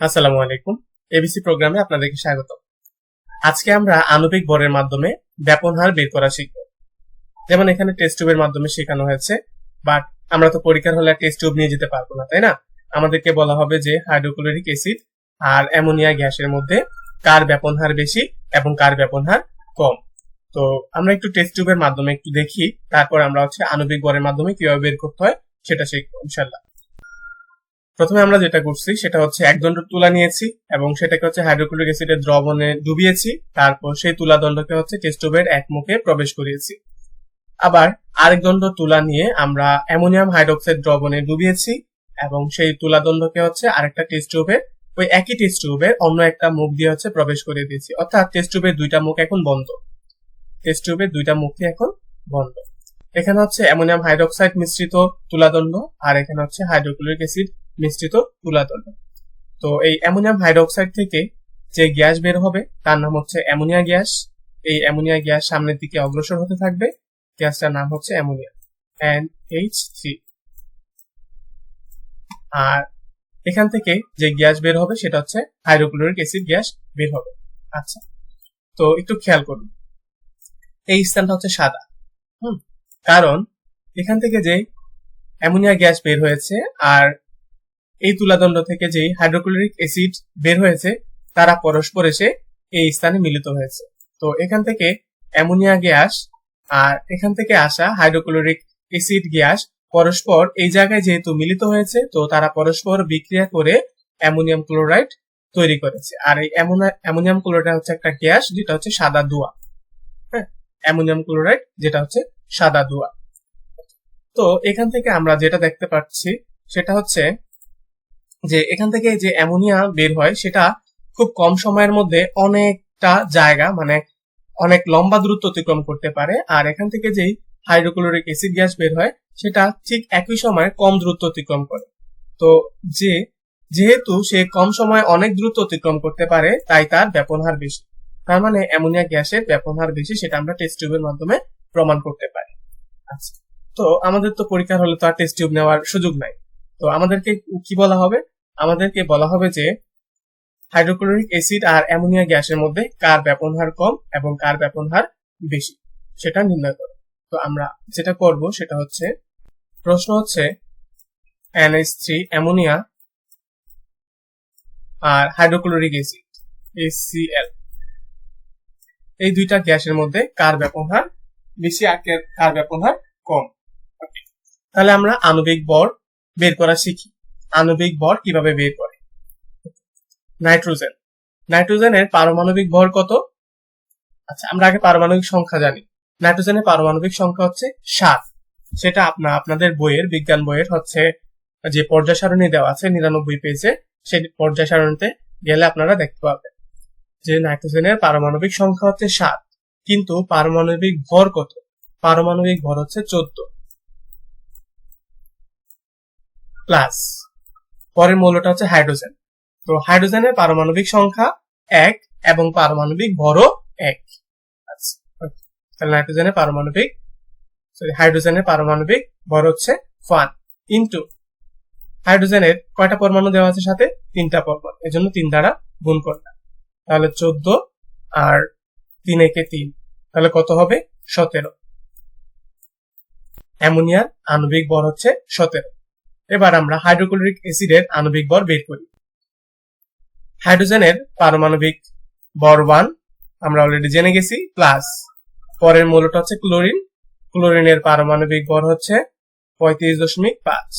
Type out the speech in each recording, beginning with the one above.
আসসালামু আলাইকুম। এবিসি প্রোগ্রামে আপনাদেরকে স্বাগত। আজকে আমরা আণবিক বরের মাধ্যমে ব্যাপন হার বের করা শিখব। যেমন এখানে টেস্ট টিউবের মাধ্যমে শেখানো হয়েছে বাট আমরা তো পরীক্ষার হলে টেস্ট টিউব নিয়ে যেতে পারব না, তাই না? আমাদেরকে বলা হবে যে হাইড্রোক্লোরিক অ্যাসিড আর অ্যামোনিয়া গ্যাসের মধ্যে কার ব্যাপন হার বেশি এবং কার ব্যাপন হার কম। তো আমরা একটু টেস্ট টিউবের মাধ্যমে একটু দেখি, তারপর আমরা হচ্ছে আণবিক বরের মাধ্যমে কীভাবে বের করতে হয় সেটা শিখব ইনশাল্লাহ প্রথমে আমরা যেটা করছি, সেটা হচ্ছে এক দণ্ড তুলা নিয়েছি এবং সেটাকে হচ্ছে হাইড্রোক্লোরিক অ্যাসিডের দ্রবণে ডুবিয়েছি। তারপর সেই তুলা দণ্ডকে হচ্ছে টেস্ট টিউবের এক মুখে প্রবেশ করিয়েছি। আবার আরেক দণ্ড তুলা নিয়ে আমরা অ্যামোনিয়াম হাইড্রোক্সাইড দ্রবণে ডুবিয়েছি এবং সেই তুলা দণ্ডকে হচ্ছে আরেকটা টেস্ট ওই একই টেস্ট অন্য একটা মুখ দিয়ে হচ্ছে প্রবেশ করে দিয়েছি। অর্থাৎ টেস্ট দুইটা মুখ এখন বন্ধ। টেস্ট দুইটা মুখই এখন বন্ধ। এখানে হচ্ছে অ্যামোনিয়াম হাইড্রোক্সাইড মিশ্রিত তুলাদণ্ড আর এখানে হচ্ছে হাইড্রোক্লোরিক অ্যাসিড মিশ্রিত তুলাদণ্ড তো এই অ্যামোনিয়াম হাইড্রোক্সাইড থেকে যে গ্যাস বের হবে, তার নাম হচ্ছে অ্যামোনিয়া গ্যাস। এই অ্যামোনিয়া গ্যাস সামনের দিকে অগ্রসর হতে থাকবে। গ্যাসটার নাম হচ্ছে অ্যামোনিয়া এন এইচ থ্রি। আর এখান থেকে যে গ্যাস বের হবে, সেটা হচ্ছে হাইড্রোক্লোরিক অ্যাসিড গ্যাস বের হবে। আচ্ছা তো একটু খেয়াল করুন। এই স্থানটা হচ্ছে সাদা, হুম, কারণ এখান থেকে যে অ্যামোনিয়া গ্যাস বের হয়েছে আর এই তুলাদণ্ড থেকে যে হাইড্রোক্লোরিক অ্যাসিড বের হয়েছে, তারা পরস্পর এসে এই স্থানে মিলিত হয়েছে। তো এখান থেকে অ্যামোনিয়া গ্যাস আর এখান থেকে আসা হাইড্রোক্লোরিক অ্যাসিড গ্যাস পরস্পর এই জায়গায় যেহেতু মিলিত হয়েছে, তো তারা পরস্পর বিক্রিয়া করে অ্যামোনিয়াম ক্লোরাইড তৈরি করেছে। আর এই অ্যামোনিয়াম ক্লোরাইড হচ্ছে একটা গ্যাস, যেটা হচ্ছে সাদা দোয়া হ্যাঁ অ্যামোনিয়াম ক্লোরাইড, যেটা হচ্ছে সাদা দোয়া তো এখান থেকে আমরা যেটা দেখতে পাচ্ছি, সেটা হচ্ছে যে এখান থেকে যে অ্যামোনিয়া বের হয়, সেটা খুব কম সময়ের মধ্যে অনেকটা জায়গা মানে অনেক লম্বা দূরত্ব অতিক্রম করতে পারে। আর এখান থেকে যেই হাইড্রোক্লোরিক অ্যাসিড গ্যাস বের হয়, সেটা ঠিক একই সময়ে কম দূরত্ব অতিক্রম করে। তো যে, যেহেতু সে কম সময়ে অনেক দূরত্ব অতিক্রম করতে পারে, তাই তার ব্যাপন হার বেশি। তার মানে অ্যামোনিয়া গ্যাসের ব্যাপন হার বেশি, সেটা আমরা টেস্ট টিউবের মাধ্যমে প্রমাণ করতে পারি। আচ্ছা তো আমাদের তো পরীক্ষার হলে তো আর টেস্ট টিউব নেওয়ার সুযোগ নাই। তো আমাদেরকে কি বলা হবে? আমাদেরকে বলা হবে যে, হাইড্রোক্লোরিক অ্যাসিড আর অ্যামোনিয়া গ্যাসের মধ্যে কার ব্যাপন হার কম এবং কার ব্যাপন হার বেশি? সেটা নির্ণয় করো। তো আমরা যেটা করব সেটা হচ্ছে, প্রশ্ন হচ্ছে এনএস থ্রি অ্যামোনিয়া আর হাইড্রোক্লোরিক অ্যাসিড HCl এই দুইটা গ্যাসের মধ্যে কার ব্যাপন হার বেশি আর কার ব্যাপন হার কম? তাহলে আমরা আণবিক বর বের করা শিখি। আণবিক ভর কীভাবে বের করে? নাইট্রোজেন। নাইট্রোজেনের পারমাণবিক ভর কত? আচ্ছা আমরা আগে পারমাণবিক সংখ্যা জানি। নাইট্রোজেনের পারমাণবিক সংখ্যা হচ্ছে সাত। সেটা আপনার আপনাদের বইয়ের, বিজ্ঞান বইয়ের হচ্ছে যে পর্যায় সারণী দেওয়া আছে, নিরানব্বই পেজে সেই পর্যায় সারণীতে গেলে আপনারা দেখতে পাবেন যে নাইট্রোজেনের পারমাণবিক সংখ্যা হচ্ছে সাত। কিন্তু পারমাণবিক ভর কত? পারমাণবিক ভর হচ্ছে চোদ্দ। প্লাস। পরের মৌলটা হচ্ছে হাইড্রোজেন। তো হাইড্রোজেনের পারমাণবিক সংখ্যা এক এবং পারমাণবিক ভরও এক। তাহলে নাইট্রোজেনের পারমাণবিক সরি হাইড্রোজেনের পারমাণবিক ভর হচ্ছে ওয়ান ইন্টু। হাইড্রোজেনের কয়টা পরমাণু দেওয়া আছে সাথে? তিনটা পরমাণু। জন্য তিন দ্বারা গুণ করলাম। তাহলে চোদ্দ আর তিন একে তিন। তাহলে কত হবে? সতেরো। অ্যামোনিয়ার আণবিক ভর হচ্ছে সতেরো। এবার আমরা হাইড্রোক্লোরিক অ্যাসিডের আণবিক ভর বের করি। হাইড্রোজেনের পারমাণবিক ভর ওয়ান আমরা অলরেডি জেনে গেছি প্লাস পরের মৌলটা হচ্ছে ক্লোরিন। ক্লোরিনের পারমাণবিক ভর হচ্ছে পঁয়ত্রিশ দশমিক পাঁচ।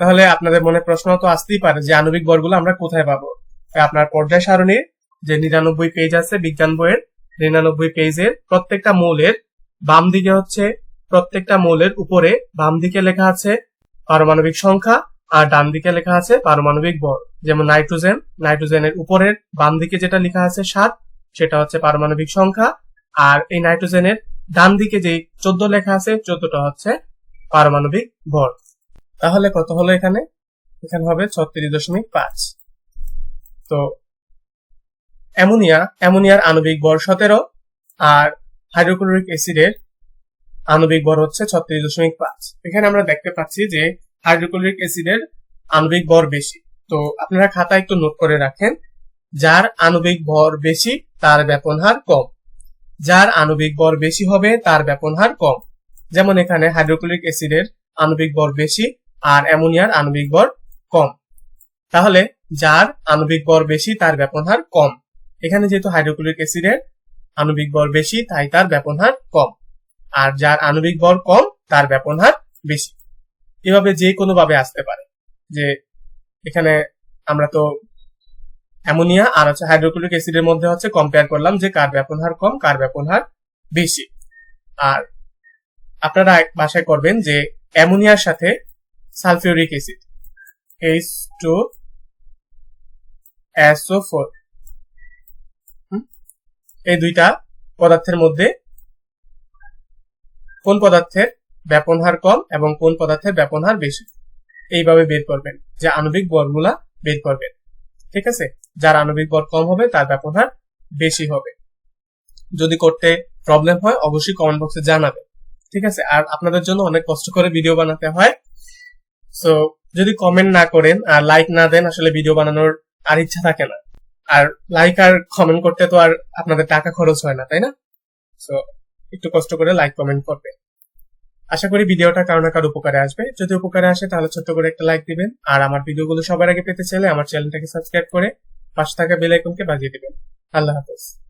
তাহলে আপনাদের মনে প্রশ্ন তো আসতেই পারে যে আণবিক ভরগুলো আমরা কোথায় পাবো? আপনার পর্যায় সারণীর যে নিরানব্বই পেজ আছে, বিজ্ঞান বইয়ের নিরানব্বই পেজের প্রত্যেকটা মৌলের বাম দিকে হচ্ছে প্রত্যেকটা মৌলের উপরে বাম দিকে লেখা আছে পারমাণবিক সংখ্যা আর ডান দিকে লেখা আছে পারমাণবিক বল। যেমন নাইট্রোজেন, নাইট্রোজেনের উপরের বাম দিকে যেটা লেখা আছে সাত, সেটা হচ্ছে পারমাণবিক সংখ্যা। আর এই নাইট্রোজেনের ডান দিকে যে চোদ্দ লেখা আছে, চোদ্দটা হচ্ছে পারমাণবিক ভর তাহলে কত হলো এখানে? এখানে হবে ছত্রিশ দশমিক পাঁচ। তো অ্যামোনিয়া, অ্যামোনিয়ার আণবিক বল সতেরো, আর হাইড্রোক্লোরিক অ্যাসিডের আণবিক ভর হচ্ছে ছত্রিশ দশমিক পাঁচ। এখানে আমরা দেখতে পাচ্ছি যে হাইড্রোক্লোরিক অ্যাসিডের আণবিক ভর বেশি। তো আপনারা খাতা একটু নোট করে রাখেন, যার আণবিক ভর বেশি, তার ব্যাপন হার কম। যার আণবিক ভর বেশি হবে, তার ব্যাপন হার কম। যেমন এখানে হাইড্রোক্লোরিক অ্যাসিডের আণবিক ভর বেশি আর অ্যামোনিয়ার আণবিক ভর কম। তাহলে যার আণবিক ভর বেশি, তার ব্যাপন হার কম। এখানে যেহেতু হাইড্রোক্লোরিক অ্যাসিডের আণবিক ভর বেশি, তাই তার ব্যাপন হার কম। আর যার আণবিক ভর কম, তার ব্যাপন হার বেশি। এভাবে যে কোনো ভাবে আসতে পারে। যে এখানে আমরা তো অ্যামোনিয়া আর হচ্ছে হাইড্রোক্লোরিক অ্যাসিডের মধ্যে হচ্ছে কম্পেয়ার করলাম যে কার ব্যাপন হার কম, কার ব্যাপন হার বেশি। আর আপনারা এক বাসায় করবেন যে অ্যামোনিয়ার সাথে sulphuric acid H two SO four এই দুইটা পদার্থের মধ্যে কোন পদার্থের ব্যাপন হার কম এবং কোন পদার্থের ব্যাপন হার বেশি? এইভাবে বের করবেন। যে আণবিক বরগুলা বের করবেন। ঠিক আছে? যার আণবিক বর কম হবে, তার ব্যাপন হার বেশি হবে। যদি করতে প্রবলেম হয়, অবশ্যই কমেন্ট বক্সে জানাবেন। ঠিক আছে? আর আপনাদের জন্য অনেক কষ্ট করে ভিডিও বানাতে হয়। সো যদি কমেন্ট না করেন আর লাইক না দেন, আসলে ভিডিও বানানোর আর ইচ্ছা থাকে না। আর লাইক আর কমেন্ট করতে তো আর আপনাদের টাকা খরচ হয় না, তাই না? সো একটু কষ্ট করে লাইক কমেন্ট করবে। আশা করি ভিডিওটা কারও না কারও উপকারে আসবে। যদি উপকারে আসে, তাহলে ছোট্ট করে একটা লাইক দিবেন। আর আমার ভিডিওগুলো সবার আগে পেতে চাইলে আমার চ্যানেলটাকে সাবস্ক্রাইব করে পাশে থাকা বেল আইকনকে বাজিয়ে দিবেন। আল্লাহ হাফেজ।